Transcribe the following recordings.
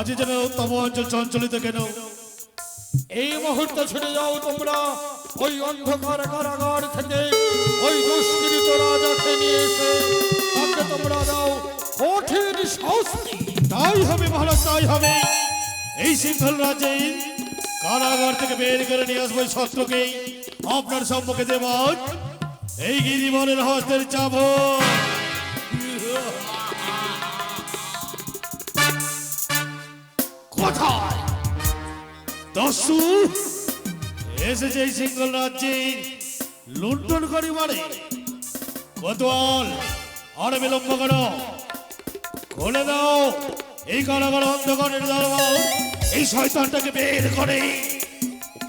আজ যেন তব অঞ্চল চঞ্চলিত কেন? এই মুহূর্তে ছেড়ে যাও তোমরা। ওই অন্ধকার কারাগার থেকে ওই দুষ্কৃত রাজাকে নিয়ে এসে তাকে তোমরা দাও। কঠিন শাস্তি। তাই হবে মহারাজ, তাই হবে। এই সিংহল রাজ্যে কারাগার থেকে বের করে নিয়ে আসব শত্রুকে। আপনার সম্মুখে দেব এই গিরিবনের হস্তের চাপ কোথায়? দস্যু, এসেছে এই সিংহল রাজ্যে লুণ্ঠন করি মারে কতল আর বিলম্ব করো। খুলে দাও। এই কারাগার অন্ধকারের দরবার এই শয়তানটাকে বের করে।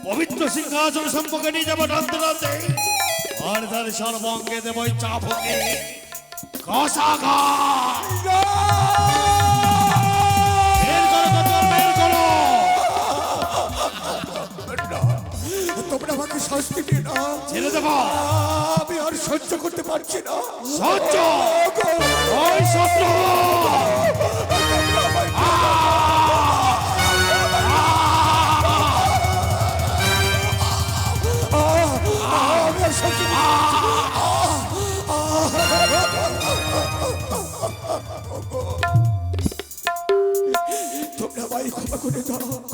পবিত্র সিংহাসন সম্পর্কে নিয়ে যাব টানতে টানতে। আর তার সর্বাঙ্গে দেব ওই চাপকে। কষাঘাত। তোমরা আমাকে শাস্তি দিয়ে না। ছেড়ে দেবো। আমি আর সহ্য করতে পারছি না। সহ্য। ওই শত্রু। আমি আর সহ্য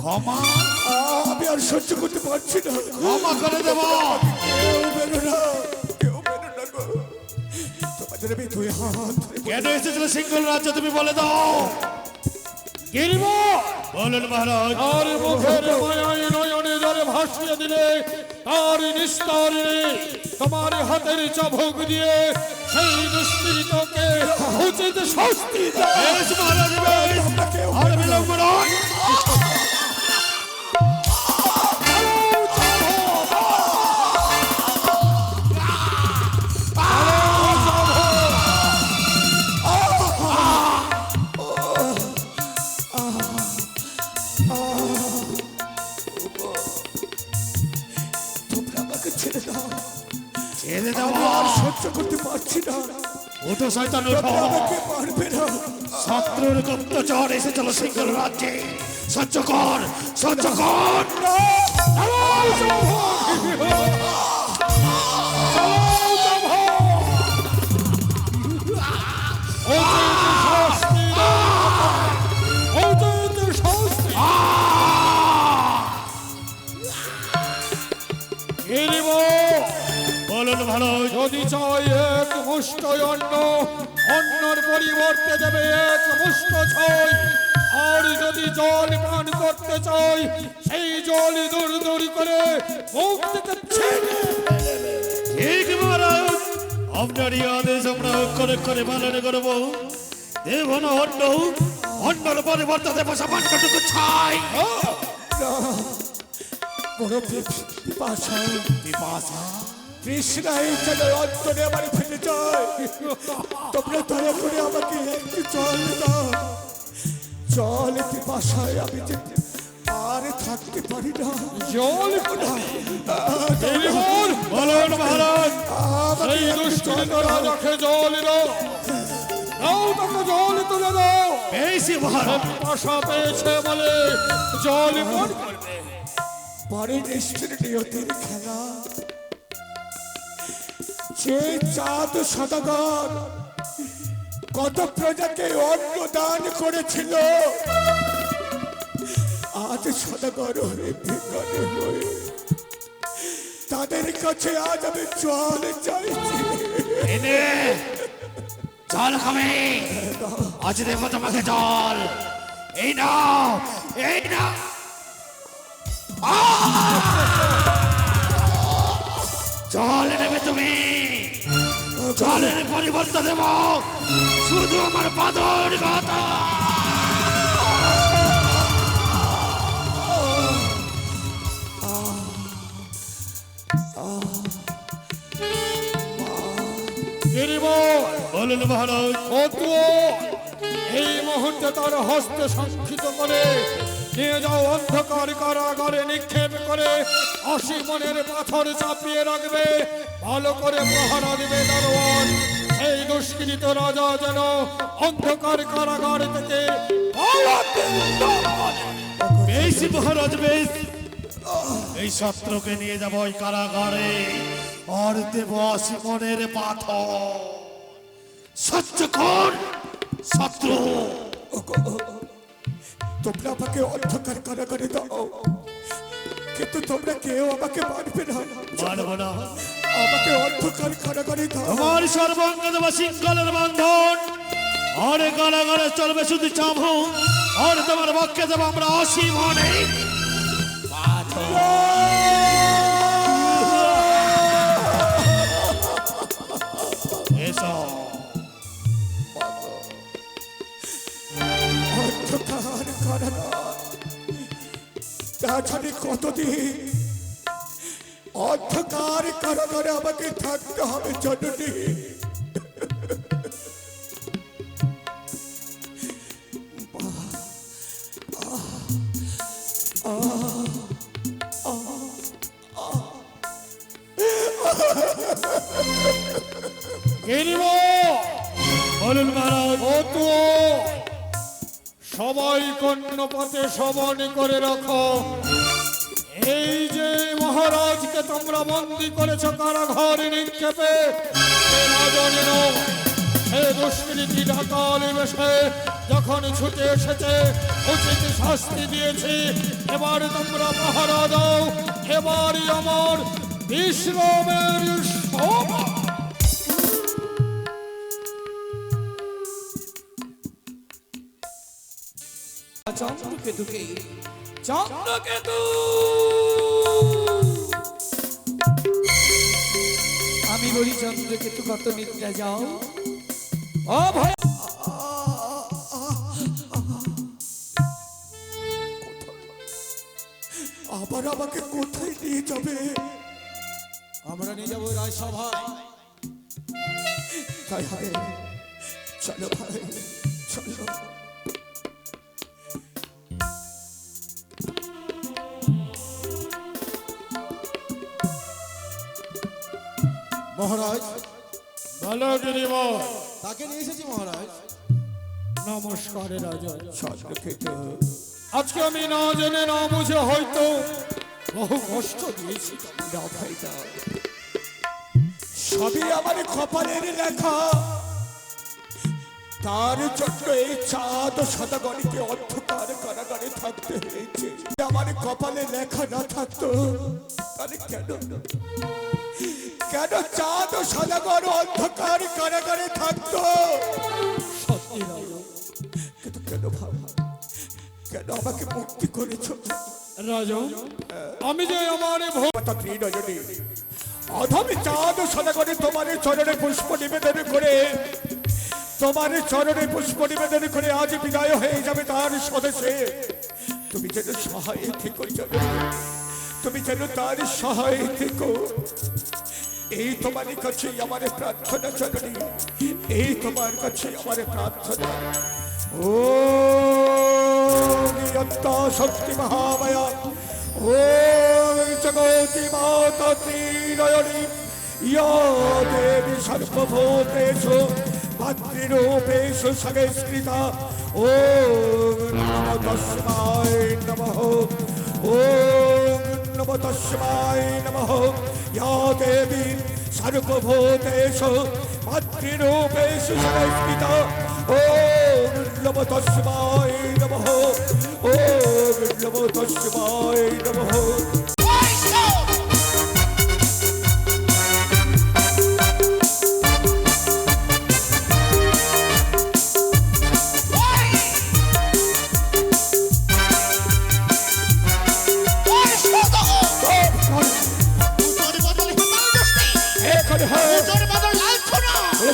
ক্ষমা। আমি আর সহ্য করতে পারছি না। ক্ষমা করে দেব। কেউ বেরো না কেউ বেরো না গো। তোমাদের আমি দুই হাত কেন এসেছিল সিংহল রাজ্য তুমি বলে দাও। গিরিব বলুন মহারাজ। তার মুখের মায়ায় নয়নে জলে ভাসিয়ে দিলে তার নিস্তারে তোমার হাতের চাবুক দিয়ে সেই দুষ্কৃতকে উচিত শাস্তি মহারাজ আর শয়তান শত্রুর গুপ্তচর এসেছিল সিংহল রাজ্যে। সহ্য কর সহ্য কর। বলুন ভালো যদি চাই মুষ্ট অন্ন অন্নর পরিবর্তে দেবে এক মুষ্ট ছয়। আর যদি জল পান করতে চাই সেই জল দূর দূর করে মুখ থেকে ঠিক মহারাজ আপনার এই আদেশ আমরা করে করে পালন করব। দেব না অন্য অন্যর পরিবর্তে দেব সামান্যটুকু ছাই বড় পিপাসা পিপাসা তৃষ্ণায় যেন অন্তরে আমার ফেলে যায়। তোমরা দয়া করে আমাকে একটু জল দাও। জল পিপাসায় আমি যে আর থাকতে পারি না। জল? বলুন মহারাজ। সেই দুষ্কৃত রাজাকে জল দাও। তাকে জল তুলে দাও। বেশি মহারাজ। আশা পেয়েছে বলে জল পান করবে। পরে নিষ্ঠুর নিয়তির খেলা। যে চাঁদ সদাগর, কত প্রজাকে অন্ন দান করেছিল। আজ সদাগর হয়ে বিগড়ে হয়ে তাদের কাছে আজ আমি জল চাইছি। জল খাবে। আজ দেব তোমাকে জল। এই নাও, এই আহ! জল নেবে তুমি। জলের পরিবর্তন দেব। শুধু আমার পাদর কথা। বলুন মহারাজ অতুও এই মুহূর্তে তার হস্তে সংক্ষিত করে নিয়ে যাও অন্ধকার কারাগারে নিক্ষেপ করে অসীম মনের পাথর চাপিয়ে রাখবে, ভালো করে প্রহারা দিবে দারোয়ান। এই দুষ্কৃত রাজা যেন অন্ধকার কারাগার থেকে বেশ মহারাজ, বেশ। এই শত্রুকে নিয়ে যাব ওই কারাগারে। আর দেব মনের পাথর। সহ্য কর, শত্রু। তোমরা আমাকে অন্ধকার কারাগারে দাও। কিন্তু তোমরা কেউ আমাকে মারবে না। মানব না। আমাকে অন্ধকার কারাগারে দাও। আমার সর্বাঙ্গ দেব শৃঙ্খলের বন্ধন আর কারাগারে চলবে শুধু চামু আর তোমার পক্ষে দেব আমরা অসীম অনেক এসো অন্ধকার কারাগার তাছাড়া কতদিন অন্ধকার কারণে আমাকে থাকতে হবে জননী। সবাই কর্ণপথে করে রাখো। এই যে মহারাজকে তোমরা বন্দি করেছ কারাঘরে নিক্ষেপে যখন ছুটে এসেছে, উচিত শাস্তি দিয়েছি। এবার তোমরা পাহারা এবারই আমার বিশ্রামের সময় চন্দ্রকেতুকে চন্দ্রকেতু! আমি বলি, চন্দ্রকেতু, কত নিদ্রা যাও। ও আবার আমাকে কোথায় নিয়ে যাবে? আমরা নিয়ে যাব রাজসভায়। তাই হবে চলো ভাই, চলো। মহারাজ। ভালো গিরিব তাকে নিয়ে এসেছি মহারাজ। নমস্কার রাজা। আজকে আমি না জেনে না বুঝে হয়তো বহু কষ্ট দিয়েছি। না ভাই সবই আমার কপালের লেখা। তার জন্য এই চাঁদ ও সদাগণিকে অন্ধকার কারাগারে থাকতে হয়েছে। আমার কপালে লেখা না থাকতো তাহলে কেন? কেন চাঁদ ও সদাগর অন্ধকার কারাগারে থাকতো? সত্যি কিন্তু কেন ভাবা কেন আমাকে মুক্তি করেছ? রাজা আমি যে আমার কথা অধমে চাঁদ সদাগরে তোমার চরণে পুষ্প নিবেদন করে তোমার চরণে পুষ্প নিবেদন করে আজ বিদায় হয়ে যাবে তার স্বদেশে। তুমি যেন সহায় থেকো। তুমি যেন তার সহায় থেকো। এই তোমার কাছে আমার প্রার্থনা জননী এই তোমার কাছে আমার প্রার্থনা। ও নিয়ন্তা শক্তি মহামায়া। ও জগতি মাতা ত্রিনয়নী। ইয়া দেবী সর্বভূতেষু মাতৃরূপেষু সংস্কৃতা ও নমঃ। ও নমঃ তস্মায় নমঃ ইয়া দেবী সর্বভূতেষু মাতৃরূপেষু সংস্কৃতা ও নমঃ তস্মায় নমঃ ও নমঃ তস্মায় নমঃ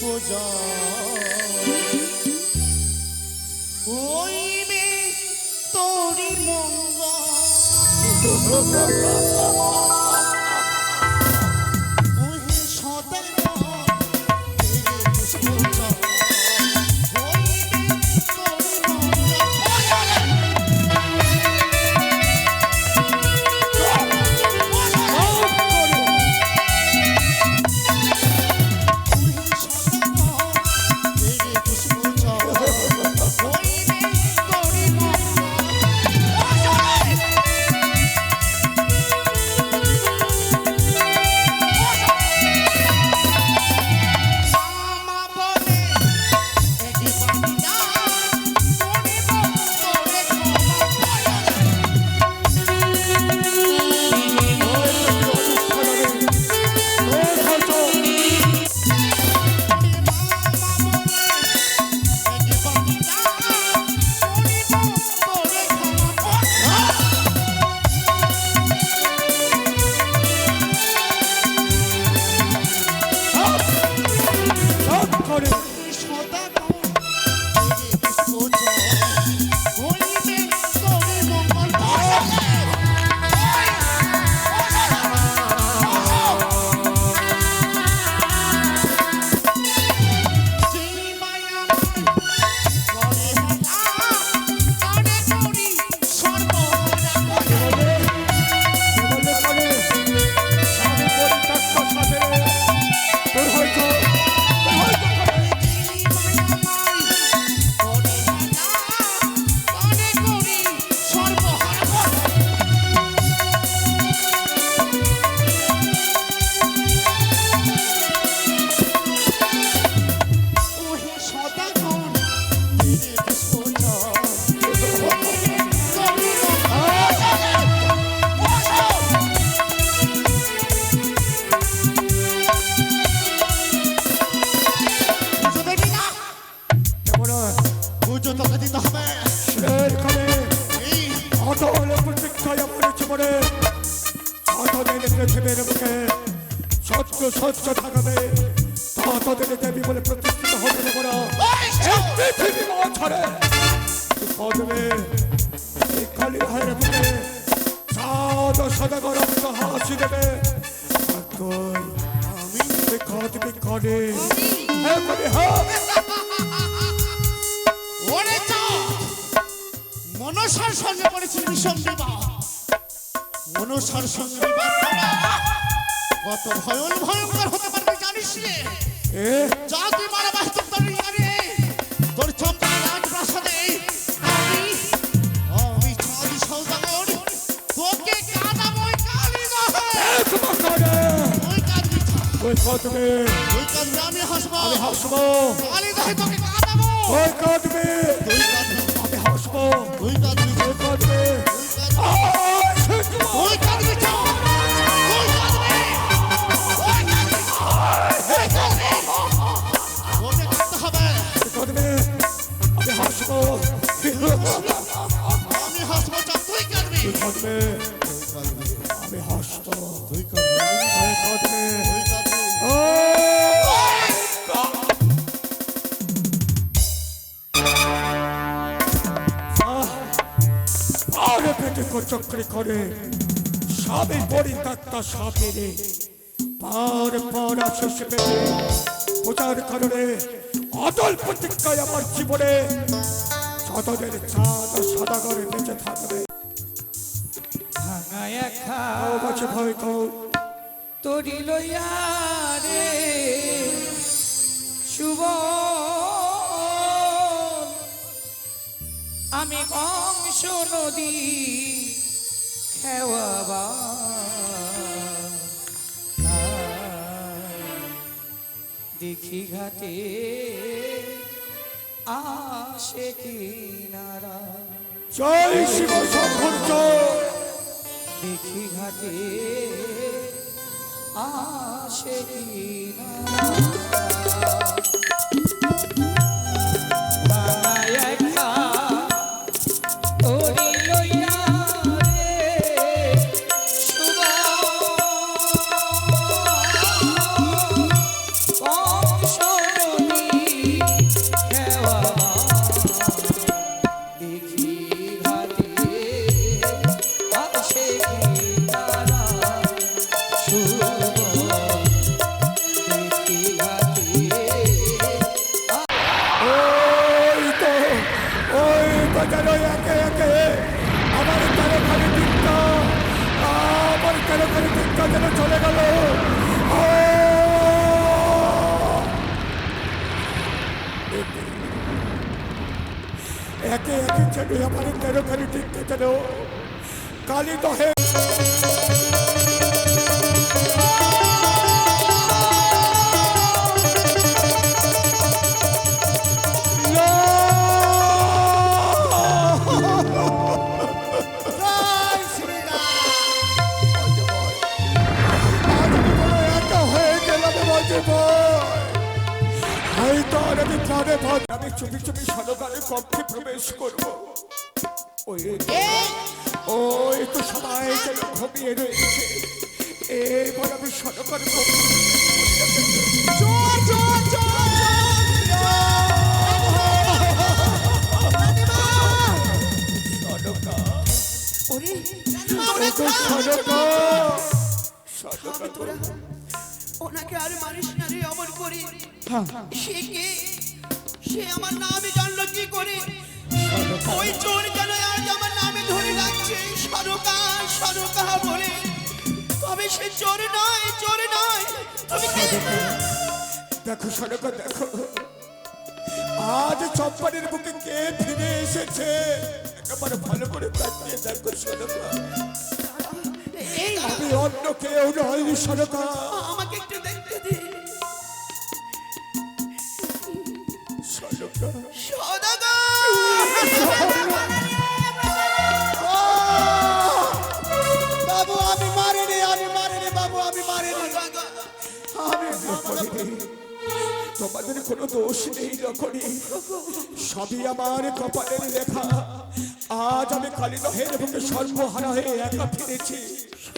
পুষ্প ওই মে ওহে ওরে! মনসার সঙ্গে করেছিল বিষম বিবাহ মনসার সঙ্গে বিবাহ কত ভয়ন ভয়ঙ্কর হতে পারবে জানিস রে যা তুই মারা বাহিত করি আরে তোর চম্পা রাজপ্রাসাদে কাঁদবি আমি হাসবো। আমি হাসবো। কালি দহে তোকে কাঁদাবো ওই কদমে তুই কাঁদবি। আমি হাসবো। তুই কাঁদবি। ওই কাঁদবি। ওই কাঁদবি। কাঁদবি কাঁদবি। আমি হাসবো। তুই কাঁদবি। চক্রি করে। সবে পরিত্যক্তা সাপেরে পার পর শেষ পেটে পূজার কারণে অটল প্রতিজ্ঞায় আমার জীবনে। শতদের চাঁদ সাদা করে বেঁচে থাকবে। বাছে ভয় কও তরি লইয়া রে। শুভ। আমি কংস নদী। দেখি ঘাটে আসে কিনারা। জয় শিব জয় দেখি ঘাটে আসে কিনা আমার তেরো খালি যেন চলে গেল একে একে যেন আমার তেরো খালি টিকা যেন কালী দহে। আমি চুপি চুপি সনকারের কক্ষে প্রবেশ করব ওই ওই তো সবাই যেন ঘুমিয়ে রয়েছে এবার আমি সনকার ওনাকে আর মারিস না রে অমর করি সে কে সে আমার নামে জানলো কি করে? ওই চোর কেন আজ আমার নামে ধরে রাখছে। সরকা সরকা বলে তবে সে চোর নয় চোর নয়। তুমি দেখো সনকার দেখো। আজ চম্পানের বুকে কে ফিরে এসেছে? একেবারে ভালো করে তাকিয়ে দেখো এই আমি অন্য কেউ নয় সরকার বাবু আমি মারিনি আমি মারিনি বাবু আমি মারিনি। আমি তোমাদের কোনো দোষ নেই রকরি সবই আমার কপালের লেখা আজ আমি কালীদহের বুকে সর্বহারা হয়ে একা ফিরেছি।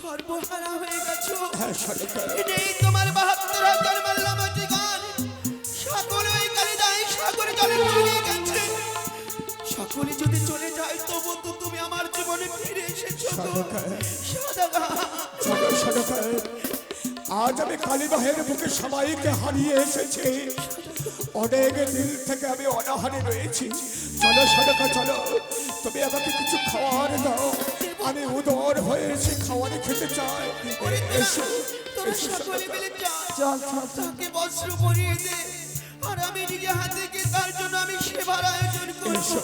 সর্বহারা হয়ে গেছো। হ্যাঁ সরকার এটাই তোমার বাহাত্তর হাজার যদি চলে যায় তবু তো তুমি আমার জীবনে ফিরে এসেছ। চলো আজ আমি কালীদহের বুকে সবাইকে হারিয়ে এসেছি। অনেক দিন থেকে আমি অনাহারে রয়েছি। চলো সরকার চলো। তুমি আমাকে কিছু খাওয়ার দাও। আমি উদর হয়েছি খাওয়ার খেতে চাই। এসো এসো। মিলে যা তাকে বস্ত্র পরিয়ে দে। আর আমি নিজে হাতে গিয়ে তার জন্য আমি সেবার আয়োজন করব। এসো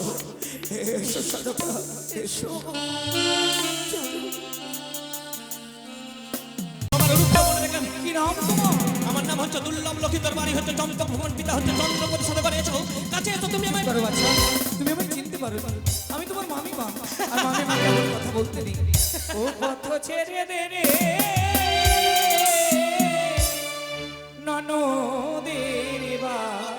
এসো আমার কি নাম তোমার আমার নাম হচ্ছে দুর্লভ লক্ষী তোর বাড়ি হচ্ছে চম্পক ভুবন পিতা হচ্ছে চন্দ্রপতি সাথে করে। এসো কাছে এসো তুমি আমায় পারো বাচ্চা তুমি আমায় চিনতে পারো। আমি তোমার মামি মা আর মামি মাকে কথা বলতে নেই। ও পথ ছেড়ে দে রে। ননদের বালা।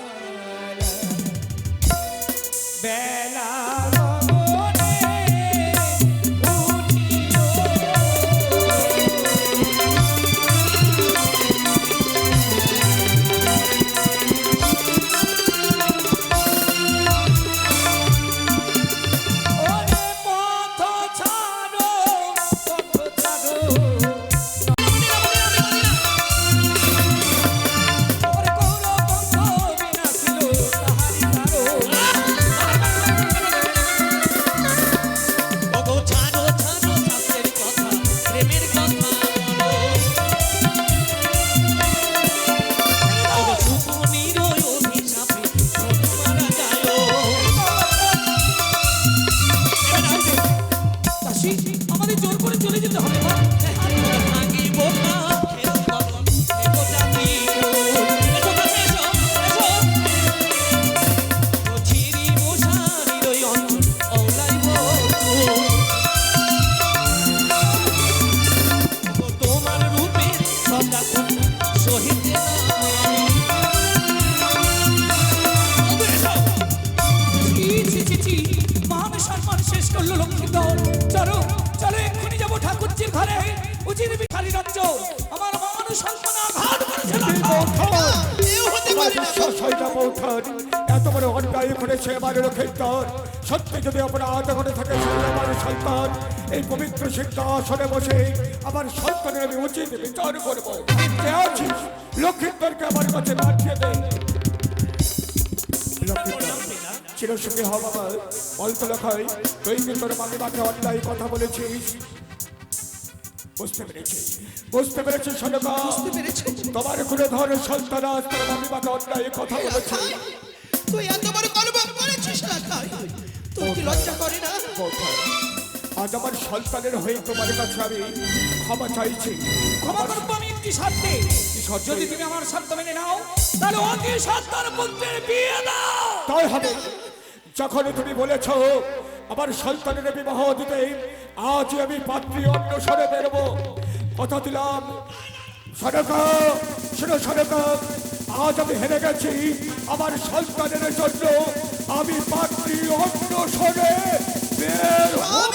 সত্যি যদি অপরাধ করে থাকে আমার সন্তান। এই পবিত্র সিংহাসনে বসে আমার সন্তানের আমি উচিত বিচার করব। কে আছিস আমার কাছে পাঠিয়ে দে। লক্ষিন্দর চিরসুখী হব আমার অল্প লেখায় তুই কি তোর মাকে মাকে অন্যায় কথা বলেছিস বুঝতে পেরেছি বুঝতে পেরেছি সনকা? বুঝতে পেরেছি। তোমার কোনো ধর সন্তান আজ তোর মাকে অন্যায় কথা বলেছে। তুই এত বড় কি লজ্জা করে না? আজ আমার সন্তানের হয়ে তোমার কাছে আমি ক্ষমা চাইছি। ক্ষমা করব আমি একটি শর্তে? যদি তুমি আমার শর্ত মেনে নাও তাহলে অতি সত্তর পুত্রের বিয়ে দাও। তাই হবে। যখন তুমি বলেছ আমার সন্তানের বিবাহ দিতে আজ আমি পাত্রী অন্বেষণে বেরোবো। কথা দিলাম সরকা শোনো সরকা আজ আমি হেরে গেছি আমার সন্তানের জন্য। আমি পাখি অন্য সরে বের হব।